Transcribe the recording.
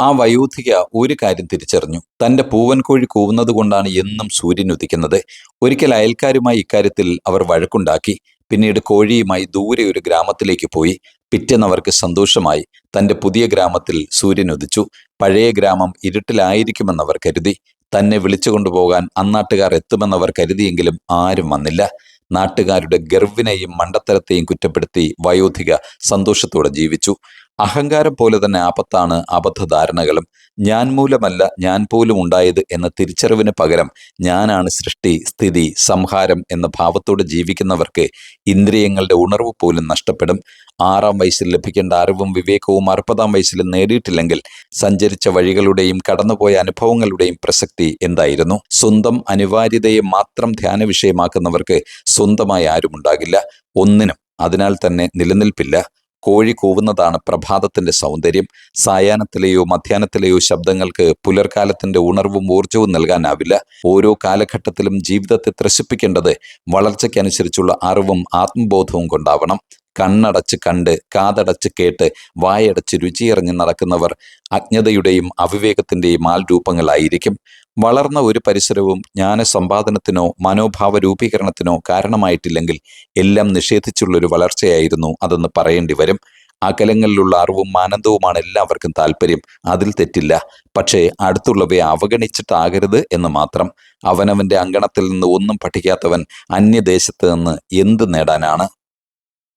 ആ വയോധിക ഒരു കാര്യം തിരിച്ചറിഞ്ഞു. തന്റെ പൂവൻകോഴി കൂവുന്നത് കൊണ്ടാണ് എന്നും സൂര്യൻ ഉദിക്കുന്നത്. ഒരിക്കൽ അയൽക്കാരുമായി ഇക്കാര്യത്തിൽ അവർ വഴക്കുണ്ടാക്കി. പിന്നീട് കോഴിയുമായി ദൂരെ ഒരു ഗ്രാമത്തിലേക്ക് പോയി. പിറ്റെന്നവർക്ക് സന്തോഷമായി. തന്റെ പുതിയ ഗ്രാമത്തിൽ സൂര്യൻ ഉദിച്ചു. പഴയ ഗ്രാമം ഇരുട്ടിലായിരിക്കുമെന്നവർ കരുതി. തന്നെ വിളിച്ചു കൊണ്ടുപോകാൻ അന്നാട്ടുകാർ എത്തുമെന്നവർ കരുതിയെങ്കിലും ആരും വന്നില്ല. നാട്ടുകാരുടെ ഗർവിനെയും മണ്ടത്തരത്തെയും കുറ്റപ്പെടുത്തി വയോധിക സന്തോഷത്തോടെ ജീവിച്ചു. അഹങ്കാരം പോലെ തന്നെ ആപത്താണ് അബദ്ധധാരണകളും. ഞാൻ മൂലമല്ല ഞാൻ പോലും ഉണ്ടായത് എന്ന തിരിച്ചറിവിന് പകരം ഞാനാണ് സൃഷ്ടി സ്ഥിതി സംഹാരം എന്ന ഭാവത്തോടെ ജീവിക്കുന്നവർക്ക് ഇന്ദ്രിയങ്ങളുടെ ഉണർവ് പോലും നഷ്ടപ്പെടും. ആറാം വയസ്സിൽ ലഭിക്കേണ്ട അറിവും വിവേകവും അറുപതാം വയസ്സിൽ നേടിയിട്ടില്ലെങ്കിൽ സഞ്ചരിച്ച വഴികളുടെയും കടന്നുപോയ അനുഭവങ്ങളുടെയും പ്രസക്തി എന്തായിരുന്നു? സ്വന്തം അനിവാര്യതയെ മാത്രം ധ്യാന വിഷയമാക്കുന്നവർക്ക് സ്വന്തമായി ആരുമുണ്ടാകില്ല. ഒന്നിനും അതിനാൽ തന്നെ നിലനിൽപ്പില്ല. കോഴി കൂവുന്നതാണ് പ്രഭാതത്തിന്റെ സൗന്ദര്യം. സായാഹ്നത്തിലെയോ മധ്യാഹ്നത്തിലെയോ ശബ്ദങ്ങൾക്ക് പുലർക്കാലത്തിന്റെ ഉണർവും ഊർജവും നൽകാനാവില്ല. ഓരോ കാലഘട്ടത്തിലും ജീവിതത്തെ ത്രസിപ്പിക്കേണ്ടത് വളർച്ചയ്ക്കനുസരിച്ചുള്ള അറിവും ആത്മബോധവും കൊണ്ടാവണം. കണ്ണടച്ച് കണ്ട് കാതടച്ച് കേട്ട് വായടച്ച് രുചിയറിഞ്ഞ് നടക്കുന്നവർ അജ്ഞതയുടെയും അവിവേകത്തിന്റെയും ആൾരൂപങ്ങളായിരിക്കും. വളർന്ന ഒരു പരിസരവും ജ്ഞാനസമ്പാദനത്തിനോ മനോഭാവ രൂപീകരണത്തിനോ കാരണമായിട്ടില്ലെങ്കിൽ എല്ലാം നിഷേധിച്ചുള്ളൊരു വളർച്ചയായിരുന്നു അതെന്ന് പറയേണ്ടി വരും. അകലങ്ങളിലുള്ള അറിവും ആനന്ദവുമാണ് എല്ലാവർക്കും താല്പര്യം അതിൽ തെറ്റില്ല. പക്ഷേ അടുത്തുള്ളവയെ അവഗണിച്ചിട്ടാകരുത് എന്ന് മാത്രം. അവനവന്റെ അങ്കണത്തിൽ നിന്ന് ഒന്നും പഠിക്കാത്തവൻ അന്യദേശത്ത് നിന്ന് എന്ത് നേടാനാണ്?